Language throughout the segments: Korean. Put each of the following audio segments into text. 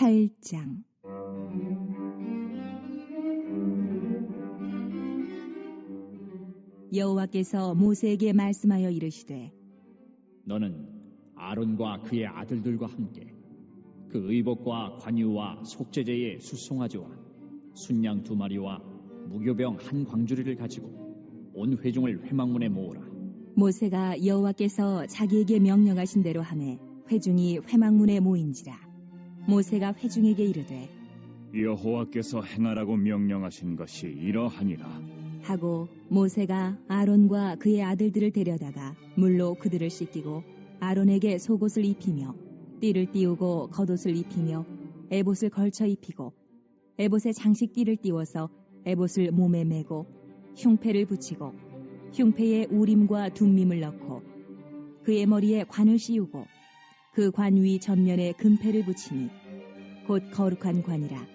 8장 여호와께서 모세에게 말씀하여 이르시되 너는 아론과 그의 아들들과 함께 그 의복과 관유와 속죄제의 수송아지와 순양 두 마리와 무교병 한 광주리를 가지고 온 회중을 회막문에 모으라. 모세가 여호와께서 자기에게 명령하신 대로 하매 회중이 회막문에 모인지라 모세가 회중에게 이르되 여호와께서 행하라고 명령하신 것이 이러하니라. 하고 모세가 아론과 그의 아들들을 데려다가 물로 그들을 씻기고 아론에게 속옷을 입히며 띠를 띄우고 겉옷을 입히며 에봇을 걸쳐 입히고 에봇에 장식띠를 띄워서 에봇을 몸에 메고 흉패를 붙이고 흉패에 우림과 둠밈을 넣고 그의 머리에 관을 씌우고 그 관위 전면에 금패를 붙이니 곧 거룩한 관이라.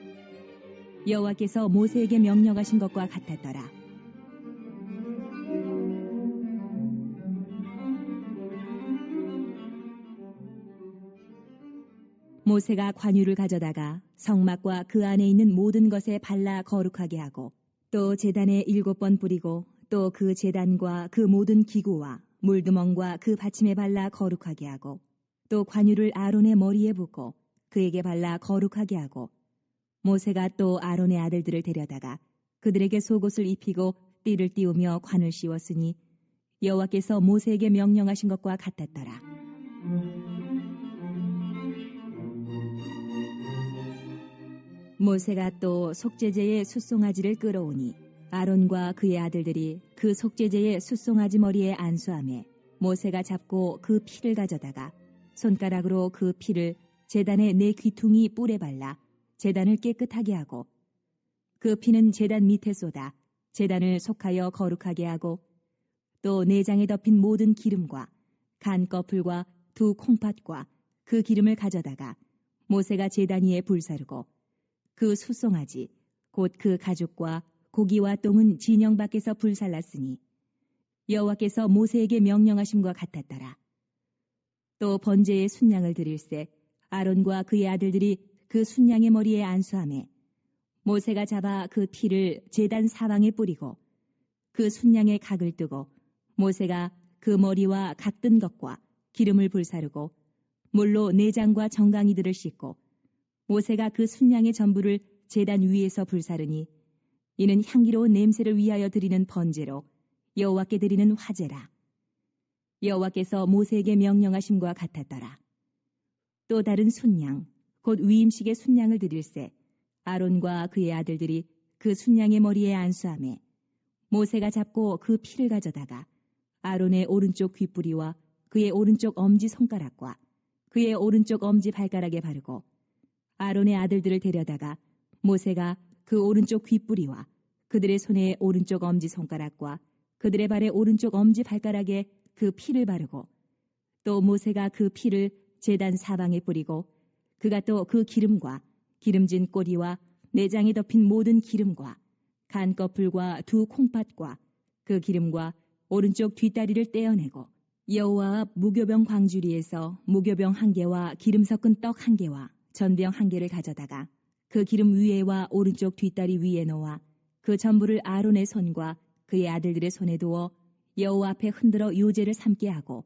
여호와께서 모세에게 명령하신 것과 같았더라. 모세가 관유를 가져다가 성막과 그 안에 있는 모든 것에 발라 거룩하게 하고 또 제단에 일곱 번 뿌리고 또그 제단과 그 모든 기구와 물두멍과 그 받침에 발라 거룩하게 하고 또 관유를 아론의 머리에 붓고 그에게 발라 거룩하게 하고 모세가 또 아론의 아들들을 데려다가 그들에게 속옷을 입히고 띠를 띄우며 관을 씌웠으니 여호와께서 모세에게 명령하신 것과 같았더라. 모세가 또 속죄제의 숫송아지를 끌어오니 아론과 그의 아들들이 그 속죄제의 숫송아지 머리에 안수함에 모세가 잡고 그 피를 가져다가 손가락으로 그 피를 제단의 네 귀퉁이 뿔에 발라 제단을 깨끗하게 하고 그 피는 제단 밑에 쏟아 제단을 속하여 거룩하게 하고 또 내장에 덮인 모든 기름과 간 거풀과 두 콩팥과 그 기름을 가져다가 모세가 제단 위에 불사르고 그 수송아지 곧 그 가죽과 고기와 똥은 진영 밖에서 불살랐으니 여호와께서 모세에게 명령하심과 같았더라. 또 번제의 순양을 드릴세 아론과 그의 아들들이 그 순양의 머리에 안수함에 모세가 잡아 그 피를 제단 사방에 뿌리고 그 순양의 각을 뜨고 모세가 그 머리와 각든 것과 기름을 불사르고 물로 내장과 정강이들을 씻고 모세가 그 순양의 전부를 제단 위에서 불사르니 이는 향기로운 냄새를 위하여 드리는 번제로 여호와께 드리는 화제라. 여호와께서 모세에게 명령하심과 같았더라. 또 다른 순양, 곧 위임식의 순양을 드릴세 아론과 그의 아들들이 그 순양의 머리에 안수함에 모세가 잡고 그 피를 가져다가 아론의 오른쪽 귓뿌리와 그의 오른쪽 엄지 손가락과 그의 오른쪽 엄지 발가락에 바르고 아론의 아들들을 데려다가 모세가 그 오른쪽 귓뿌리와 그들의 손에 오른쪽 엄지 손가락과 그들의 발의 오른쪽 엄지 발가락에 그 피를 바르고 또 모세가 그 피를 제단 사방에 뿌리고 그가 또 그 기름과 기름진 꼬리와 내장에 덮인 모든 기름과 간 거풀과 두 콩팥과 그 기름과 오른쪽 뒷다리를 떼어내고 여호와 앞 무교병 광주리에서 무교병 한 개와 기름 섞은 떡 한 개와 전병 한 개를 가져다가 그 기름 위에와 오른쪽 뒷다리 위에 놓아 그 전부를 아론의 손과 그의 아들들의 손에 두어 여호와 앞에 흔들어 요제를 삼게 하고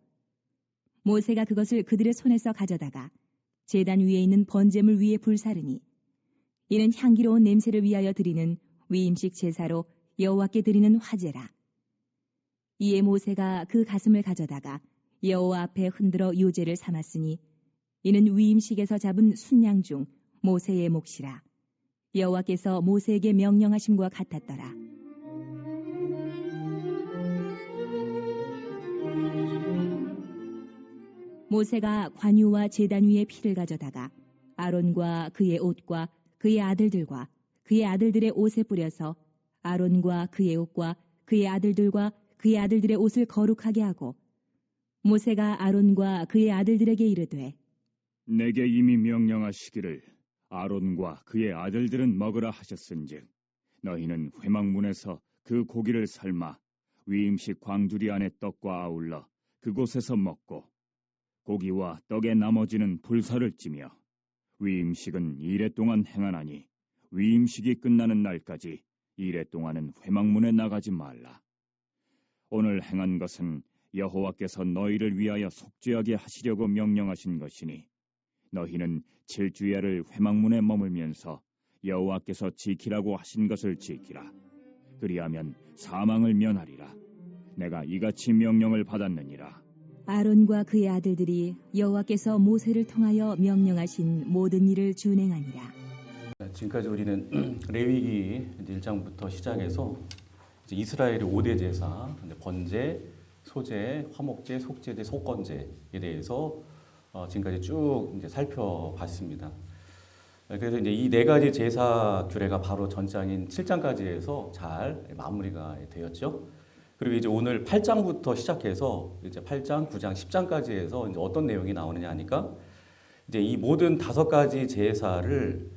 모세가 그것을 그들의 손에서 가져다가 제단 위에 있는 번제물 위에 불사르니 이는 향기로운 냄새를 위하여 드리는 위임식 제사로 여호와께 드리는 화제라. 이에 모세가 그 가슴을 가져다가 여호와 앞에 흔들어 요제를 삼았으니 이는 위임식에서 잡은 순양 중 모세의 몫이라. 여호와께서 모세에게 명령하심과 같았더라. 모세가 관유와 제단 위에 피를 가져다가 아론과 그의 옷과 그의 아들들과 그의 아들들의 옷에 뿌려서 아론과 그의 옷과 그의 아들들과 그의 아들들의 옷을 거룩하게 하고 모세가 아론과 그의 아들들에게 이르되 내게 이미 명령하시기를 아론과 그의 아들들은 먹으라 하셨은즉 너희는 회막문에서 그 고기를 삶아 위임식 광두리 안에 떡과 아울러 그곳에서 먹고 고기와 떡의 나머지는 불사를 찌며 위임식은 이래 동안 행하나니 위임식이 끝나는 날까지 이래 동안은 회막문에 나가지 말라. 오늘 행한 것은 여호와께서 너희를 위하여 속죄하게 하시려고 명령하신 것이니 너희는 칠주야를 회막문에 머물면서 여호와께서 지키라고 하신 것을 지키라. 그리하면 사망을 면하리라. 내가 이같이 명령을 받았느니라. 아론과 그의 아들들이 여호와께서 모세를 통하여 명령하신 모든 일을 준행하니라. 지금까지 우리는 레위기 1장부터 시작해서 이스라엘의 5대 제사, 번제, 소제, 화목제, 속제제, 속건제에 대해서 어, 지금까지 쭉 이제 살펴봤습니다. 그래서 이제 이 네 가지 제사 규례가 바로 전장인 7장까지 해서 잘 마무리가 되었죠. 그리고 이제 오늘 8장부터 시작해서 이제 8장, 9장, 10장까지 해서 이제 어떤 내용이 나오느냐 하니까 이제 이 모든 다섯 가지 제사를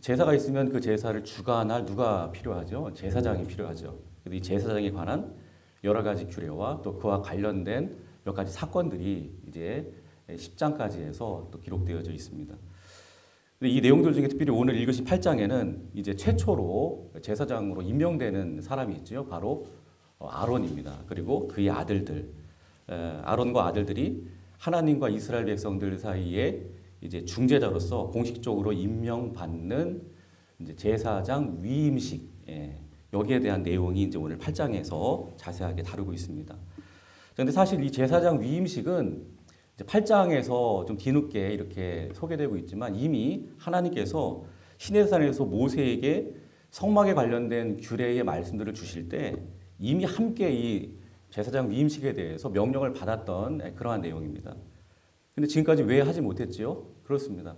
제사가 있으면 그 제사를 주관할 누가 필요하죠? 제사장이 필요하죠. 이 제사장에 관한 여러 가지 규례와 또 그와 관련된 몇 가지 사건들이 이제 10장까지 해서 또 기록되어져 있습니다. 이 내용들 중에 특별히 오늘 읽으신 8장에는 이제 최초로 제사장으로 임명되는 사람이 있죠. 바로 어, 아론입니다. 그리고 그의 아들들, 에, 아론과 아들들이 하나님과 이스라엘 백성들 사이에 이제 중재자로서 공식적으로 임명받는 이제 제사장 위임식 예, 여기에 대한 내용이 이제 오늘 8장에서 자세하게 다루고 있습니다. 그런데 사실 이 제사장 위임식은 이제 8장에서 좀 뒤늦게 이렇게 소개되고 있지만 이미 하나님께서 시내산에서 모세에게 성막에 관련된 규례의 말씀들을 주실 때 이미 함께 이 제사장 위임식에 대해서 명령을 받았던 그러한 내용입니다. 근데 지금까지 왜 하지 못했지요? 그렇습니다.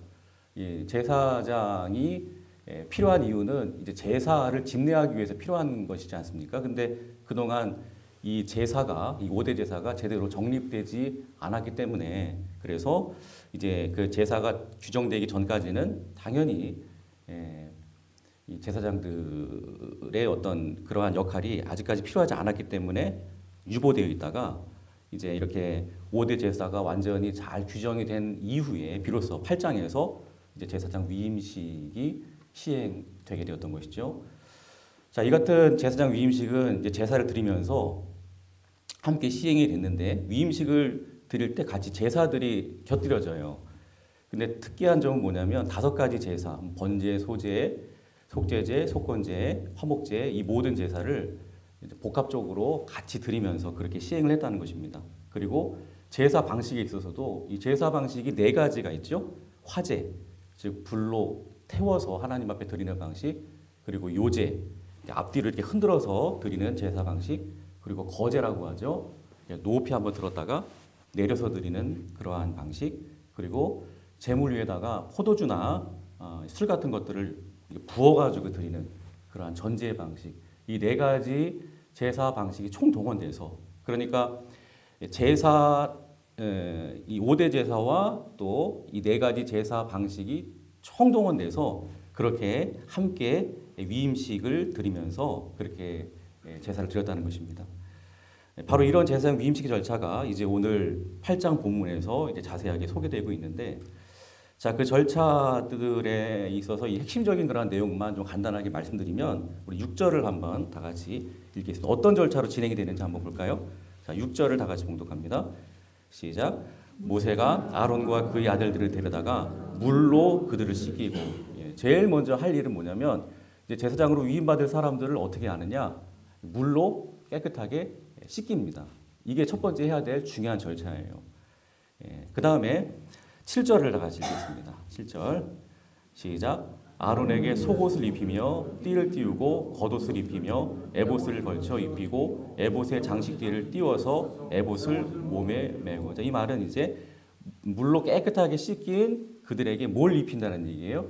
이 제사장이 예, 필요한 이유는 이제 제사를 집례하기 위해서 필요한 것이지 않습니까? 근데 그동안 이 제사가 이 5대 제사가 제대로 정립되지 않았기 때문에 그래서 이제 그 제사가 규정되기 전까지는 당연히 예, 이 제사장들의 어떤 그러한 역할이 아직까지 필요하지 않았기 때문에 유보되어 있다가 이제 이렇게 5대 제사가 완전히 잘 규정이 된 이후에 비로소 8장에서 이제 제사장 위임식이 시행되게 되었던 것이죠. 자, 이 같은 제사장 위임식은 이제 제사를 드리면서 함께 시행이 됐는데 위임식을 드릴 때 같이 제사들이 곁들여져요. 근데 특이한 점은 뭐냐면 다섯 가지 제사, 번제, 소제, 속제제, 속건제, 화목제 이 모든 제사를 복합적으로 같이 드리면서 그렇게 시행을 했다는 것입니다. 그리고 제사 방식에 있어서도 이 제사 방식이 네 가지가 있죠. 화제, 즉 불로 태워서 하나님 앞에 드리는 방식, 그리고 요제, 앞뒤를 이렇게 흔들어서 드리는 제사 방식, 그리고 거제라고 하죠. 높이 한번 들었다가 내려서 드리는 그러한 방식, 그리고 제물 위에다가 포도주나 어, 술 같은 것들을 부어가지고 드리는 그러한 전제 방식, 이 네 가지 제사 방식이 총동원돼서 그러니까 제사 이 5대 제사와 또 이 네 가지 제사 방식이 총동원돼서 그렇게 함께 위임식을 드리면서 그렇게 제사를 드렸다는 것입니다. 바로 이런 제사장 위임식 절차가 이제 오늘 8장 본문에서 이제 자세하게 소개되고 있는데 자, 그 절차들에 있어서 이 핵심적인 그런 내용만 좀 간단하게 말씀드리면 우리 6절을 한번 다 같이 읽겠습니다. 어떤 절차로 진행이 되는지 한번 볼까요? 자, 6절을 다 같이 봉독합니다. 시작. 모세가 아론과 그의 아들들을 데려다가 물로 그들을 씻기고 예, 제일 먼저 할 일은 뭐냐면 이제 제사장으로 위임받을 사람들을 어떻게 하느냐? 물로 깨끗하게 씻깁니다. 이게 첫 번째 해야 될 중요한 절차예요. 예, 그 다음에 7절을 다 같이 읽겠습니다. 7절 시작 아론에게 속옷을 입히며 띠를 띄우고 겉옷을 입히며 에봇을 걸쳐 입히고 에봇의 장식띠를 띄워서 에봇을 몸에 메고 자, 이 말은 이제 물로 깨끗하게 씻긴 그들에게 뭘 입힌다는 얘기예요?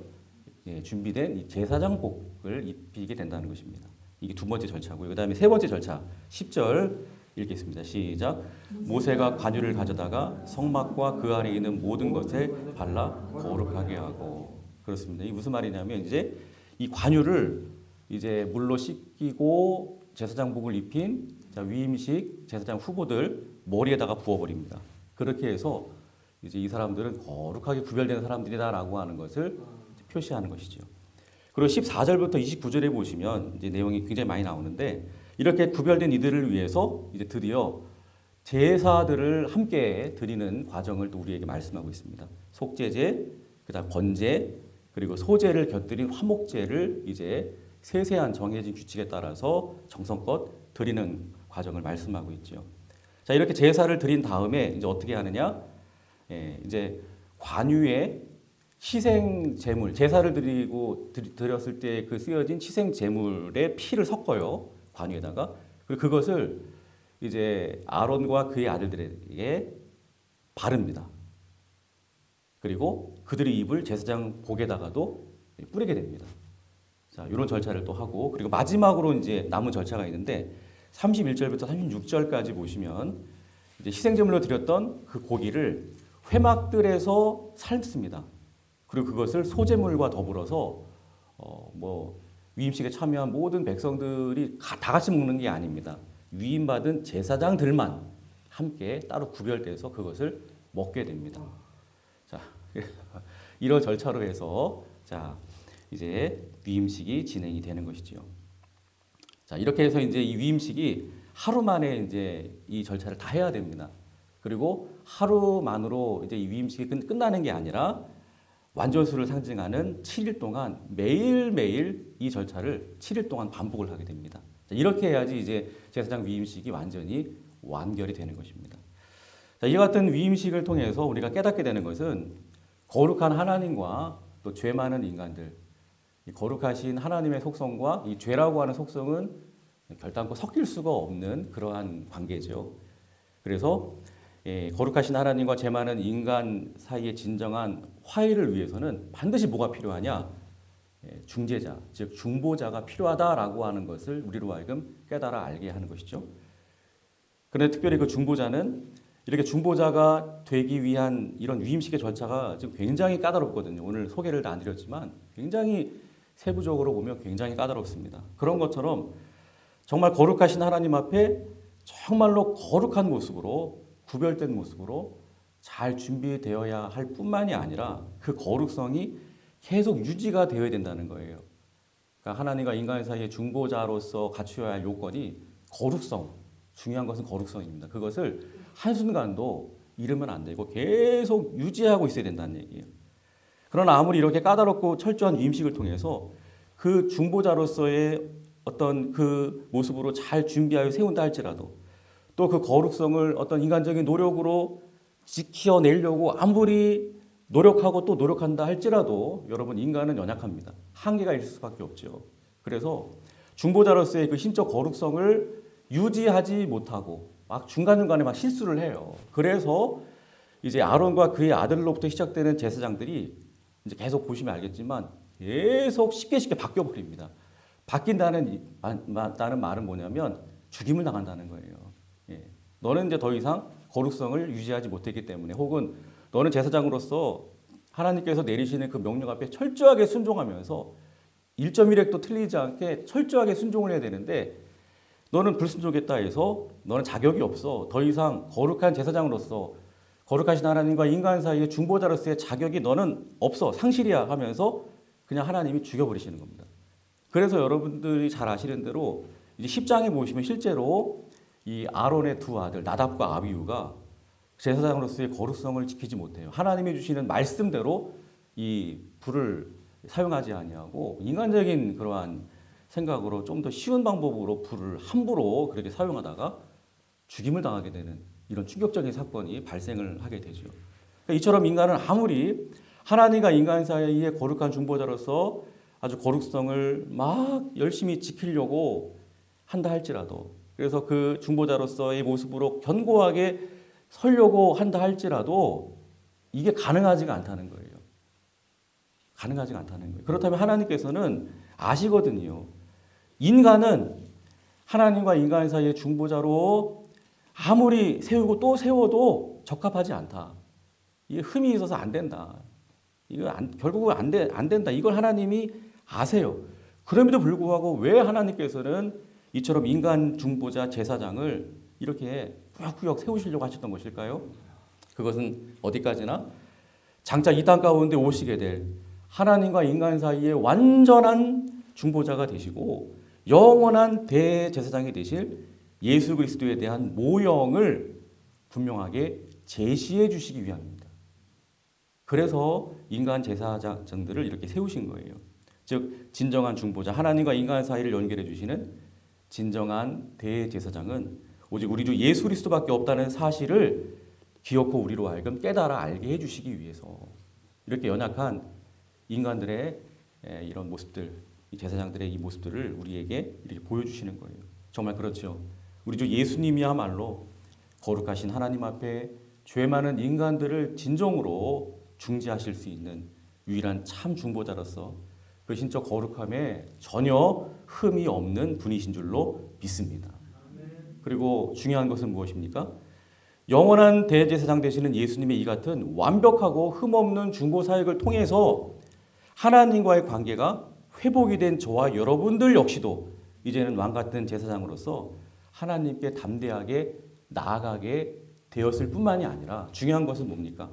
예, 준비된 이 제사장복을 입히게 된다는 것입니다. 이게 두 번째 절차고요. 그 다음에 세 번째 절차 10절 읽겠습니다. 시작. 모세가 관유를 가져다가 성막과 그 안에 있는 모든 것에 발라 거룩하게 하고 그렇습니다. 이 무슨 말이냐면 이제 이 관유를 이제 물로 씻기고 제사장복을 입힌 자, 위임식 제사장 후보들 머리에다가 부어버립니다. 그렇게 해서 이제 이 사람들은 거룩하게 구별된 사람들이다라고 하는 것을 표시하는 것이죠. 그리고 14절부터 29절에 보시면 이제 내용이 굉장히 많이 나오는데 이렇게 구별된 이들을 위해서 이제 드디어 제사들을 함께 드리는 과정을 또 우리에게 말씀하고 있습니다. 속죄제, 그다음 번제, 그리고 소제를 곁들인 화목제를 이제 세세한 정해진 규칙에 따라서 정성껏 드리는 과정을 말씀하고 있죠. 자 이렇게 제사를 드린 다음에 이제 어떻게 하느냐? 예, 이제 관유의 희생 제물 제사를 드리고 드- 드렸을 때 그 쓰여진 희생 제물의 피를 섞어요 관유에다가 그리고 그것을 이제 아론과 그의 아들들에게 바릅니다. 그리고 그들이 입을 제사장 복에다가도 뿌리게 됩니다. 자, 이런 절차를 또 하고 그리고 마지막으로 이제 남은 절차가 있는데 31절부터 36절까지 보시면 이제 희생제물로 드렸던 그 고기를 회막들에서 삶습니다. 그리고 그것을 소제물과 더불어서 어 뭐 위임식에 참여한 모든 백성들이 가- 다 같이 먹는 게 아닙니다. 위임받은 제사장들만 함께 따로 구별돼서 그것을 먹게 됩니다. 자, 이런 절차로 해서 자 이제 위임식이 진행이 되는 것이지요. 자 이렇게 해서 이제 이 위임식이 하루 만에 이제 이 절차를 다 해야 됩니다. 그리고 하루만으로 이제 이 위임식이 끝- 끝나는 게 아니라 완전수를 상징하는 7일 동안 매일매일 이 절차를 7일 동안 반복을 하게 됩니다. 자, 이렇게 해야지 이제 제사장 위임식이 완전히 완결이 되는 것입니다. 자, 이와 같은 위임식을 통해서 우리가 깨닫게 되는 것은 거룩한 하나님과 또 죄 많은 인간들, 이 거룩하신 하나님의 속성과 이 죄라고 하는 속성은 결단코 섞일 수가 없는 그러한 관계죠. 그래서 예, 거룩하신 하나님과 죄 많은 인간 사이의 진정한 화해를 위해서는 반드시 뭐가 필요하냐? 예, 중재자, 즉 중보자가 필요하다라고 하는 것을 우리로 하여금 깨달아 알게 하는 것이죠. 그런데 특별히 그 중보자는 이렇게 중보자가 되기 위한 이런 위임식의 절차가 지금 굉장히 까다롭거든요. 오늘 소개를 다안 드렸지만 굉장히 세부적으로 보면 굉장히 까다롭습니다. 그런 것처럼 정말 거룩하신 하나님 앞에 정말로 거룩한 모습으로 구별된 모습으로 잘 준비되어야 할 뿐만이 아니라 그 거룩성이 계속 유지가 되어야 된다는 거예요. 그러니까 하나님과 인간 사이의 중보자로서 갖추어야 할 요건이 거룩성, 중요한 것은 거룩성입니다. 그것을 한순간도 잃으면 안 되고 계속 유지하고 있어야 된다는 얘기예요. 그러나 아무리 이렇게 까다롭고 철저한 위임식을 통해서 그 중보자로서의 어떤 그 모습으로 잘 준비하여 세운다 할지라도 또 그 거룩성을 어떤 인간적인 노력으로 지켜내려고 아무리 노력하고 또 노력한다 할지라도 여러분 인간은 연약합니다. 한계가 있을 수밖에 없죠. 그래서 중보자로서의 그 신적 거룩성을 유지하지 못하고 막 중간중간에 막 실수를 해요. 그래서 이제 아론과 그의 아들로부터 시작되는 제사장들이 이제 계속 보시면 알겠지만 계속 쉽게 쉽게 바뀌어 버립니다. 바뀐다는 다는 말은 뭐냐면 죽임을 당한다는 거예요. 예. 너는 이제 더 이상 거룩성을 유지하지 못했기 때문에 혹은 너는 제사장으로서 하나님께서 내리시는 그 명령 앞에 철저하게 순종하면서 1.1획도 틀리지 않게 철저하게 순종을 해야 되는데 너는 불순종했다 해서 너는 자격이 없어. 더 이상 거룩한 제사장으로서 거룩하신 하나님과 인간 사이의 중보자로서의 자격이 너는 없어. 상실이야 하면서 그냥 하나님이 죽여버리시는 겁니다. 그래서 여러분들이 잘 아시는 대로 이제 10장에 보시면 실제로 이 아론의 두 아들 나답과 아비우가 제사장으로서의 거룩성을 지키지 못해요. 하나님이 주시는 말씀대로 이 불을 사용하지 아니하고 인간적인 그러한 생각으로 좀 더 쉬운 방법으로 불을 함부로 그렇게 사용하다가 죽임을 당하게 되는 이런 충격적인 사건이 발생을 하게 되죠. 그러니까 이처럼 인간은 아무리 하나님과 인간 사이의 거룩한 중보자로서 아주 거룩성을 막 열심히 지키려고 한다 할지라도 그래서 그 중보자로서의 모습으로 견고하게 서려고 한다 할지라도 이게 가능하지가 않다는 거예요. 가능하지가 않다는 거예요. 그렇다면 하나님께서는 아시거든요. 인간은 하나님과 인간 사이의 중보자로 아무리 세우고 또 세워도 적합하지 않다. 이게 흠이 있어서 안 된다. 이거 안, 결국은 안, 돼, 안 된다. 이걸 하나님이 아세요. 그럼에도 불구하고 왜 하나님께서는 이처럼 인간 중보자 제사장을 이렇게 꾸역꾸역 세우시려고 하셨던 것일까요? 그것은 어디까지나 장차 이 땅 가운데 오시게 될 하나님과 인간 사이의 완전한 중보자가 되시고 영원한 대제사장이 되실 예수 그리스도에 대한 모형을 분명하게 제시해 주시기 위함입니다. 그래서 인간 제사장들을 이렇게 세우신 거예요. 즉 진정한 중보자 하나님과 인간 사이를 연결해 주시는 진정한 대제사장은 오직 우리 주 예수 그리스도밖에 없다는 사실을 기어코 우리로 하여금 깨달아 알게 해 주시기 위해서 이렇게 연약한 인간들의 에, 이런 모습들, 이 제사장들의 이 모습들을 우리에게 이렇게 보여주시는 거예요. 정말 그렇죠. 우리 주 예수님이야말로 거룩하신 하나님 앞에 죄 많은 인간들을 진정으로 중지하실 수 있는 유일한 참 중보자로서 그 신적 거룩함에 전혀 흠이 없는 분이신 줄로 믿습니다. 그리고 중요한 것은 무엇입니까? 영원한 대제사장 되시는 예수님의 이 같은 완벽하고 흠없는 중보 사역을 통해서 하나님과의 관계가 회복이 된 저와 여러분들 역시도 이제는 왕 같은 제사장으로서 하나님께 담대하게 나아가게 되었을 뿐만이 아니라 중요한 것은 뭡니까?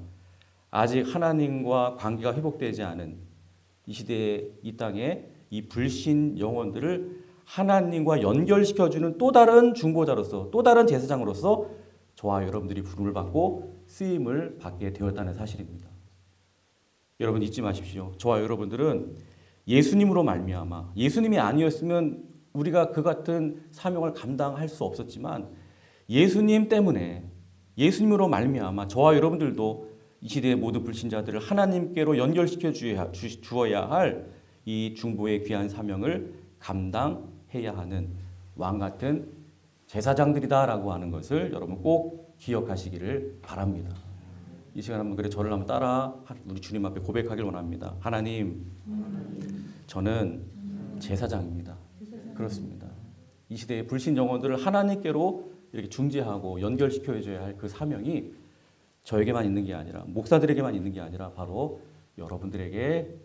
아직 하나님과 관계가 회복되지 않은 이 시대의 이 땅에 이 불신 영혼들을 하나님과 연결시켜주는 또 다른 중보자로서 또 다른 제사장으로서 저와 여러분들이 부름을 받고 쓰임을 받게 되었다는 사실입니다. 여러분 잊지 마십시오. 저와 여러분들은 예수님으로 말미암아 예수님이 아니었으면 우리가 그 같은 사명을 감당할 수 없었지만 예수님 때문에 예수님으로 말미암아 저와 여러분들도 이 시대의 모든 불신자들을 하나님께로 연결시켜 주어야, 할 이 중보의 귀한 사명을 감당해야 하는 왕 같은 제사장들이다라고 하는 것을 여러분 꼭 기억하시기를 바랍니다. 이 시간 한번 그래 저를 한번 따라 우리 주님 앞에 고백하길 원합니다. 하나님, 저는 제사장입니다. 그렇습니다. 이 시대의 불신 영혼들을 하나님께로 이렇게 중지하고 연결시켜줘야 할 그 사명이 저에게만 있는 게 아니라 목사들에게만 있는 게 아니라 바로 여러분들에게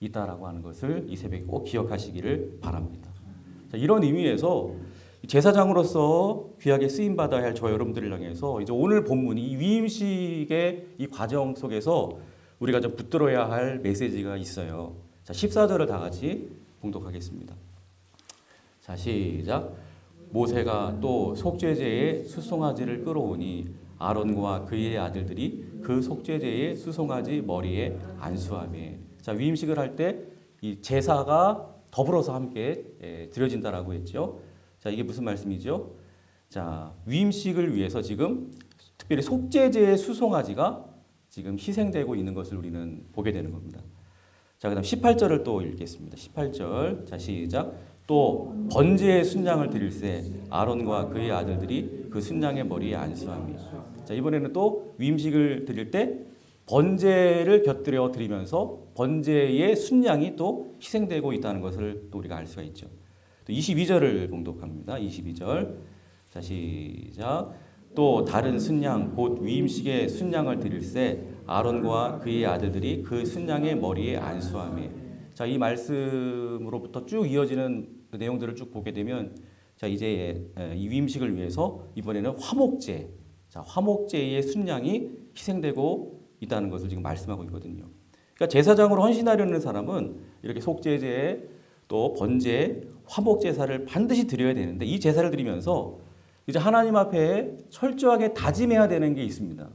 있다라고 하는 것을 이 새벽에 꼭 기억하시기를 바랍니다. 자, 이런 의미에서 제사장으로서 귀하게 쓰임 받아야 할 저 여러분들을 향해서 이제 오늘 본문이 이 위임식의 이 과정 속에서 우리가 좀 붙들어야 할 메시지가 있어요. 자, 14절을 다 같이 봉독하겠습니다. 자, 시작. 모세가 또 속죄제의 수송아지를 끌어오니 아론과 그의 아들들이 그 속죄제의 수송아지 머리에 안수하며 자 위임식을 할 때 이 제사가 더불어서 함께 예, 드려진다라고 했죠. 자 이게 무슨 말씀이죠? 자 위임식을 위해서 지금 특별히 속죄제의 수송아지가 지금 희생되고 있는 것을 우리는 보게 되는 겁니다. 자 그다음 18절을 또 읽겠습니다. 18절 자 시작. 또 번제의 순양을 드릴새 아론과 그의 아들들이 그 순양의 머리에 안수합니다. 자 이번에는 또 위임식을 드릴 때 번제를 곁들여 드리면서 번제의 순양이 또 희생되고 있다는 것을 또 우리가 알 수가 있죠. 또 22절을 봉독합니다. 22절 자 시작. 또 다른 순양 곧 위임식의 순양을 드릴새 아론과 그의 아들들이 그 순양의 머리에 안수하며 자이 말씀으로부터 쭉 이어지는 그 내용들을 쭉 보게 되면 자 이제 에, 이 위임식을 위해서 이번에는 화목제 자 화목제의 순양이 희생되고 있다는 것을 지금 말씀하고 있거든요. 그러니까 제사장으로 헌신하려는 사람은 이렇게 속죄제 또 번제 화목 제사를 반드시 드려야 되는데 이 제사를 드리면서 이제 하나님 앞에 철저하게 다짐해야 되는 게 있습니다.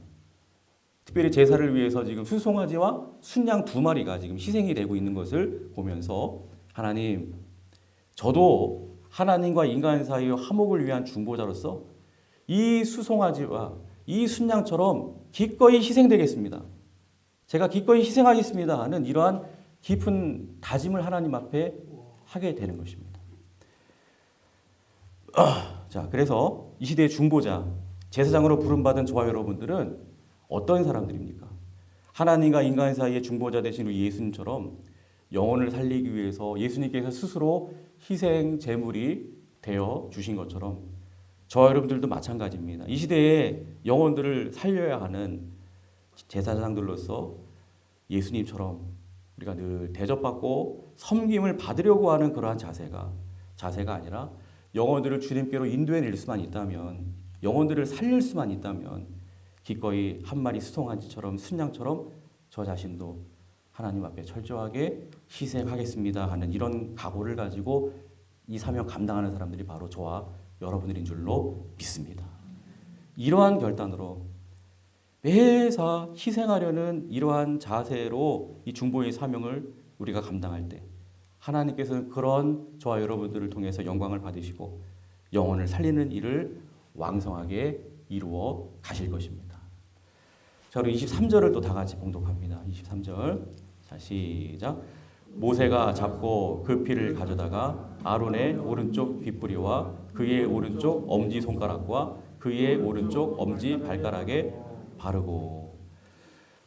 특별히 제사를 위해서 지금 수송아지와 순양 두 마리가 지금 희생이 되고 있는 것을 보면서 하나님 저도 하나님과 인간 사이의 화목을 위한 중보자로서 이 수송아지와 이 순양처럼 기꺼이 희생되겠습니다. 제가 기꺼이 희생하겠습니다 하는 이러한 깊은 다짐을 하나님 앞에 하게 되는 것입니다. 아, 자, 그래서 이 시대의 중보자, 제사장으로 부름받은 저와 여러분들은 어떤 사람들입니까? 하나님과 인간 사이의 중보자 되신 우리 예수님처럼 영혼을 살리기 위해서 예수님께서 스스로 희생 제물이 되어 주신 것처럼 저 여러분들도 마찬가지입니다. 이 시대에 영혼들을 살려야 하는 제사장들로서 예수님처럼 우리가 늘 대접받고 섬김을 받으려고 하는 그러한 자세가 자세가 아니라 영혼들을 주님께로 인도해 낼 수만 있다면 영혼들을 살릴 수만 있다면 기꺼이 한 마리 수송아지처럼 순양처럼 저 자신도 하나님 앞에 철저하게 희생하겠습니다 하는 이런 각오를 가지고 이 사명 감당하는 사람들이 바로 저와 여러분들인 줄로 믿습니다. 이러한 결단으로 매사 희생하려는 이러한 자세로 이 중보의 사명을 우리가 감당할 때 하나님께서는 그런 저와 여러분들을 통해서 영광을 받으시고 영혼을 살리는 일을 왕성하게 이루어 가실 것입니다. 자, 우리 23절을 또 다 같이 봉독합니다. 23절. 자, 시작. 모세가 잡고 그 피를 가져다가 아론의 오른쪽 뒷부리와 그의 오른쪽 엄지 손가락과 그의 오른쪽 엄지 발가락에 바르고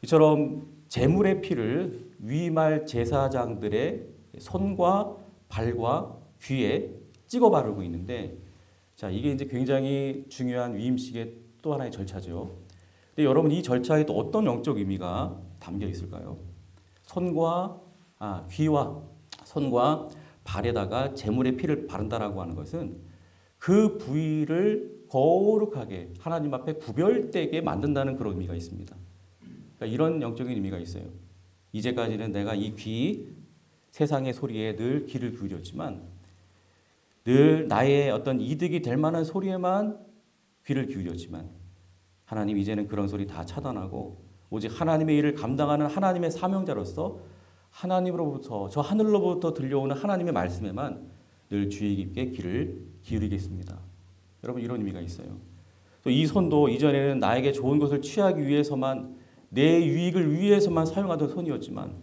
이처럼 제물의 피를 위말 제사장들의 손과 발과 귀에 찍어 바르고 있는데 자 이게 이제 굉장히 중요한 위임식의 또 하나의 절차죠. 근데 여러분 이 절차에 또 어떤 영적 의미가 담겨 있을까요? 손과 아, 귀와 손과 발에다가 제물의 피를 바른다라고 하는 것은 그 부위를 거룩하게 하나님 앞에 구별되게 만든다는 그런 의미가 있습니다. 그러니까 이런 영적인 의미가 있어요. 이제까지는 내가 이 귀, 세상의 소리에 늘 귀를 기울였지만 늘 나의 어떤 이득이 될 만한 소리에만 귀를 기울였지만 하나님 이제는 그런 소리 다 차단하고 오직 하나님의 일을 감당하는 하나님의 사명자로서 하나님으로부터 저 하늘로부터 들려오는 하나님의 말씀에만 늘 주의 깊게 귀를 기울이겠습니다. 여러분 이런 의미가 있어요. 또이 손도 이전에는 나에게 좋은 것을 취하기 위해서만 내 유익을 위해서만 사용하던 손이었지만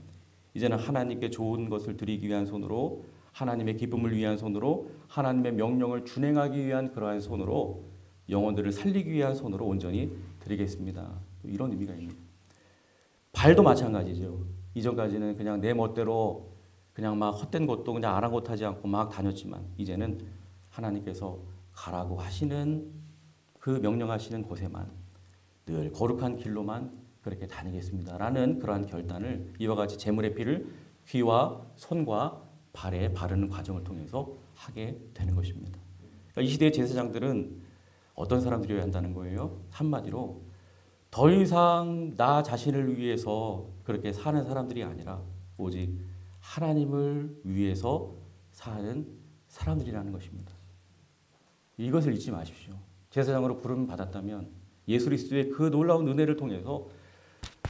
이제는 하나님께 좋은 것을 드리기 위한 손으로 하나님의 기쁨을 위한 손으로 하나님의 명령을 준행하기 위한 그러한 손으로 영혼들을 살리기 위한 손으로 온전히 드리겠습니다. 이런 의미가 있는. 발도 마찬가지죠. 이전까지는 그냥 내 멋대로 그냥 막 헛된 것도 그냥 아랑곳하지 않고 막 다녔지만 이제는 하나님께서 가라고 하시는 그 명령하시는 곳에만 늘 거룩한 길로만 그렇게 다니겠습니다라는 그러한 결단을 이와 같이 제물의 피를 귀와 손과 발에 바르는 과정을 통해서 하게 되는 것입니다. 그러니까 이 시대의 제사장들은 어떤 사람들이어야 한다는 거예요? 한마디로 더 이상 나 자신을 위해서 그렇게 사는 사람들이 아니라 오직 하나님을 위해서 사는 사람들이라는 것입니다. 이것을 잊지 마십시오. 제사장으로 부름 받았다면 예수 그리스도의 그 놀라운 은혜를 통해서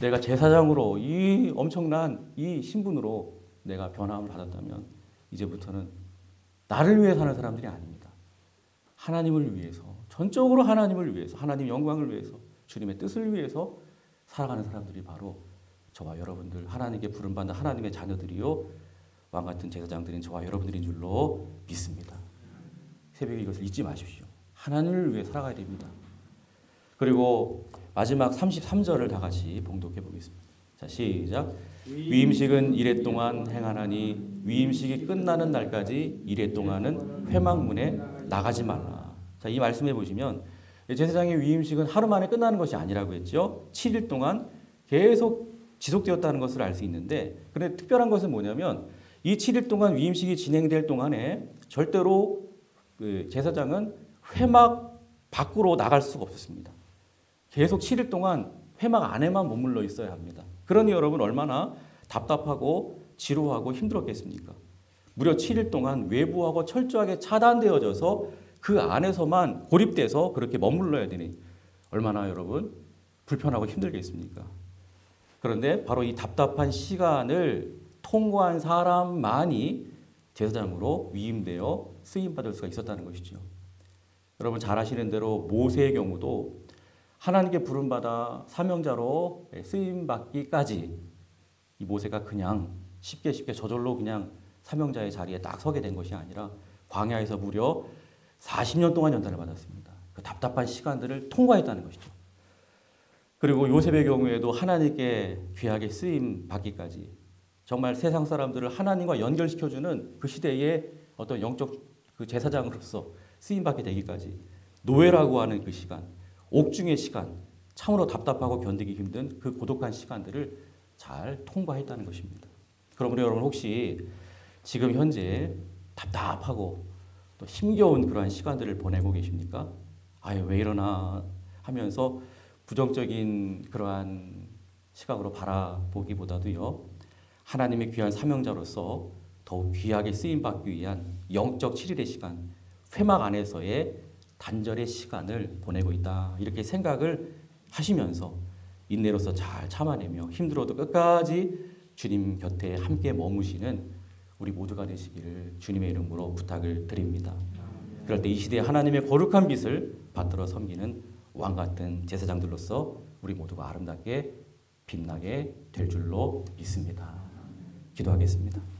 내가 제사장으로 이 엄청난 이 신분으로 내가 변함을 받았다면 이제부터는 나를 위해 사는 사람들이 아닙니다. 하나님을 위해서 전적으로 하나님을 위해서 하나님 영광을 위해서 주님의 뜻을 위해서 살아가는 사람들이 바로 저와 여러분들 하나님께 부름받는 하나님의 자녀들이요 왕 같은 제사장들인 저와 여러분들인 줄로 믿습니다. 새벽에 이것을 잊지 마십시오. 하나님을 위해 살아가야 됩니다. 그리고 마지막 33절을 다 같이 봉독해 보겠습니다. 자, 시작. 위임식은 이래 동안 행하나니 위임식이 끝나는 날까지 이래 동안은 회막문에 나가지 말라. 자, 이 말씀해 보시면 제사장의 위임식은 하루 만에 끝나는 것이 아니라고 했죠. 7일 동안 계속 지속되었다는 것을 알 수 있는데 그런데 특별한 것은 뭐냐면 이 7일 동안 위임식이 진행될 동안에 절대로 그 제사장은 회막 밖으로 나갈 수가 없었습니다. 계속 7일 동안 회막 안에만 머물러 있어야 합니다. 그러니 여러분 얼마나 답답하고 지루하고 힘들었겠습니까? 무려 7일 동안 외부하고 철저하게 차단되어져서 그 안에서만 고립돼서 그렇게 머물러야 되니 얼마나 여러분 불편하고 힘들겠습니까? 그런데 바로 이 답답한 시간을 통과한 사람만이 제사장으로 위임되어 쓰임 받을 수가 있었다는 것이죠. 여러분 잘 아시는 대로 모세의 경우도 하나님께 부름받아 사명자로 쓰임 받기까지 이 모세가 그냥 쉽게 쉽게 저절로 그냥 사명자의 자리에 딱 서게 된 것이 아니라 광야에서 무려 40년 동안 연단을 받았습니다. 그 답답한 시간들을 통과했다는 것이죠. 그리고 요셉의 경우에도 하나님께 귀하게 쓰임 받기까지 정말 세상 사람들을 하나님과 연결시켜주는 그 시대의 어떤 영적 그 제사장으로서 쓰임 받게 되기까지 노예라고 하는 그 시간, 옥중의 시간, 참으로 답답하고 견디기 힘든 그 고독한 시간들을 잘 통과했다는 것입니다. 그러므로 여러분 혹시 지금 현재 답답하고 또 힘겨운 그러한 시간들을 보내고 계십니까? 아유 왜 이러나 하면서 부정적인 그러한 시각으로 바라보기보다도요. 하나님의 귀한 사명자로서 더욱 귀하게 쓰임 받기 위한 영적 7일의 시간, 회막 안에서의 단절의 시간을 보내고 있다. 이렇게 생각을 하시면서 인내로서 잘 참아내며 힘들어도 끝까지 주님 곁에 함께 머무시는 우리 모두가 되시기를 주님의 이름으로 부탁을 드립니다. 그럴 때 이 시대에 하나님의 거룩한 빛을 받들어 섬기는 왕 같은 제사장들로서 우리 모두가 아름답게 빛나게 될 줄로 믿습니다. 기도하겠습니다.